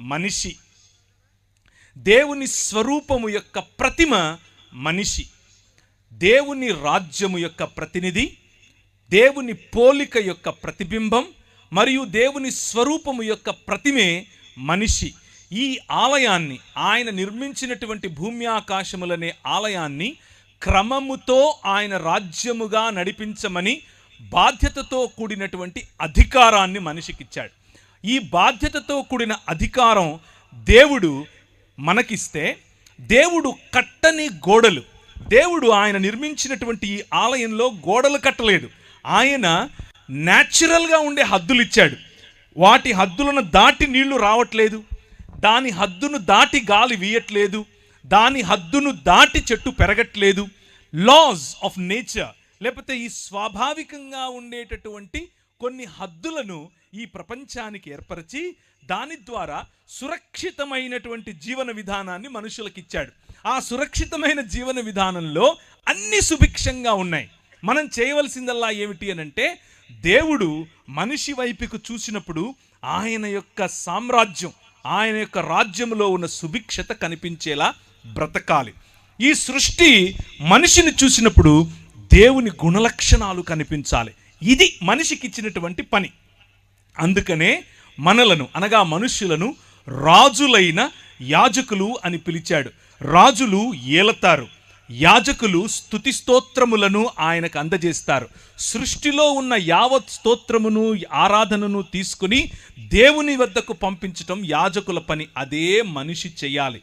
మనిషి. దేవుని స్వరూపము యొక్క ప్రతిమ మనిషి. దేవుని రాజ్యము యొక్క ప్రతినిధి. దేవుని పోలిక యొక్క ప్రతిబింబం మరియు దేవుని స్వరూపము యొక్క ప్రతిమే మనిషి. ఈ ఆలయాన్ని ఆయన నిర్మించినటువంటి భూమి ఆకాశములనే ఆలయాన్ని క్రమముతో ఆయన రాజ్యముగా నడిపించమని బాధ్యతతో కూడినటువంటి అధికారాన్ని మనిషికిచ్చాడు. ఈ బాధ్యతతో కూడిన అధికారం దేవుడు మనకిస్తే దేవుడు కట్టని గోడలు దేవుడు ఆయన నిర్మించినటువంటి ఈ ఆలయంలో గోడలు కట్టలేదు. ఆయన న్యాచురల్గా ఉండే హద్దులు ఇచ్చాడు. వాటి హద్దులను దాటి నీళ్ళు రావట్లేదు. దాని హద్దును దాటి గాలి వీయట్లేదు. దాని హద్దును దాటి చెట్టు పెరగట్లేదు. లాస్ ఆఫ్ నేచర్ లేకపోతే ఈ స్వాభావికంగా ఉండేటటువంటి కొన్ని హద్దులను ఈ ప్రపంచానికి ఏర్పరిచి దాని ద్వారా సురక్షితమైనటువంటి జీవన విధానాన్ని మనుషులకు ఇచ్చాడు ఆ సురక్షితమైన జీవన విధానంలో అన్ని సుభిక్షంగా ఉన్నాయి. మనం చేయవలసిందల్లా ఏమిటి అని అంటే దేవుడు మనిషి వైపుకు చూసినప్పుడు ఆయన యొక్క సామ్రాజ్యం ఆయన యొక్క రాజ్యంలో ఉన్న సుభిక్షత కనిపించేలా బ్రతకాలి. ఈ సృష్టి మనిషిని చూసినప్పుడు దేవుని గుణలక్షణాలు కనిపించాలి. ఇది మనిషికి ఇచ్చినటువంటి పని. అందుకనే మనలను అనగా మనుష్యులను రాజులైన యాజకులు అని పిలిచాడు. రాజులు ఏలతారు. యాజకులు స్థుతి స్తోత్రములను ఆయనకు అందజేస్తారు. సృష్టిలో ఉన్న యావత్ స్తోత్రమును ఆరాధనను తీసుకుని దేవుని వద్దకు పంపించటం యాజకుల పని. అదే మనిషి చేయాలి.